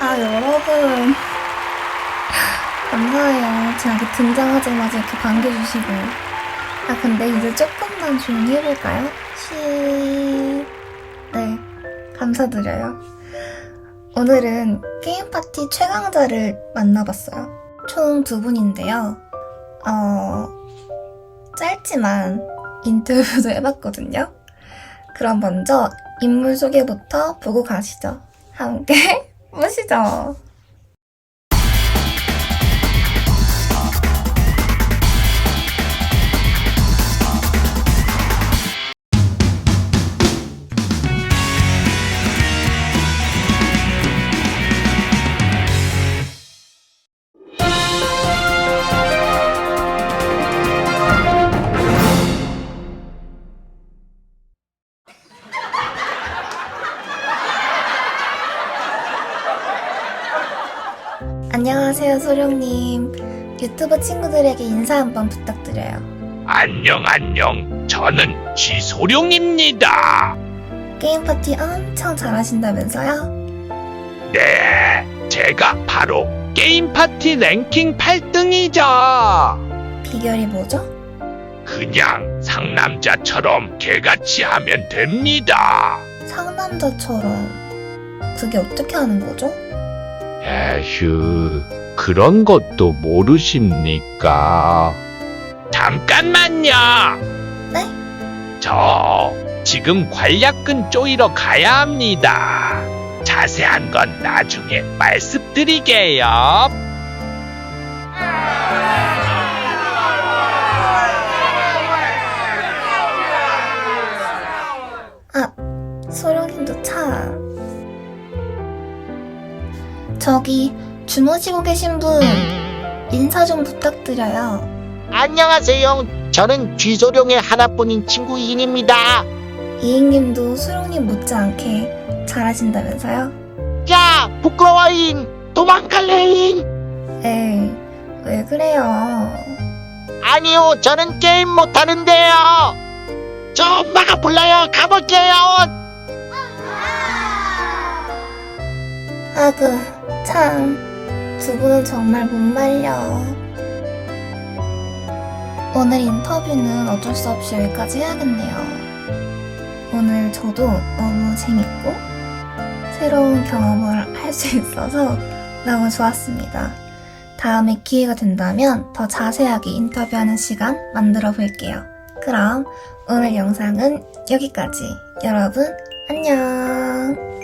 아, 여러분. 감사해요. 제가 이렇게 등장하자마자 이렇게 반겨주시고. 아, 근데 이제 조금만 조용히 해볼까요? 시. 네. 감사드려요. 오늘은 게임 파티 최강자를 만나봤어요. 총 두 분인데요. 어, 짧지만 인터뷰도 해봤거든요. 그럼 먼저 인물 소개부터 보고 가시죠. 함께 보시죠. 안녕하세요, 소룡님. 유튜브 친구들에게 인사 한번 부탁드려요. 안녕 안녕 저는 지소룡입니다 게임 파티 엄청 잘하신다면서요? 네 제가 바로 게임 파티 랭킹 8등이죠 비결이 뭐죠? 그냥 상남자처럼 개같이 하면 됩니다 상남자처럼. 그게 어떻게 하는 거죠? 에휴 그런 것도 모르십니까 잠깐만요 네? 저 지금 관략근 쪼이러 가야 합니다 자세한 건 나중에 말씀드리게요 아, 소룡님도 참. 저기, 주무시고 계신 분, 인사 좀 부탁드려요. 안녕하세요. 저는 쥐소룡의 하나뿐인 친구 이인입니다. 이익님도 소룡님 못지않게 잘하신다면서요? 야, 부끄러워 인! 도망갈래 인! 에이, 왜 그래요? 아니요, 저는 게임 못하는데요. 저 엄마가 불러요. 가볼게요. 아그, 참, 두 분은 정말 못 말려. 오늘 인터뷰는 어쩔 수 없이 여기까지 해야겠네요. 오늘 저도 너무 재밌고 새로운 경험을 할 수 있어서 너무 좋았습니다. 다음에 기회가 된다면 더 자세하게 인터뷰하는 시간 만들어 볼게요. 그럼 오늘 영상은 여기까지. 여러분, 안녕!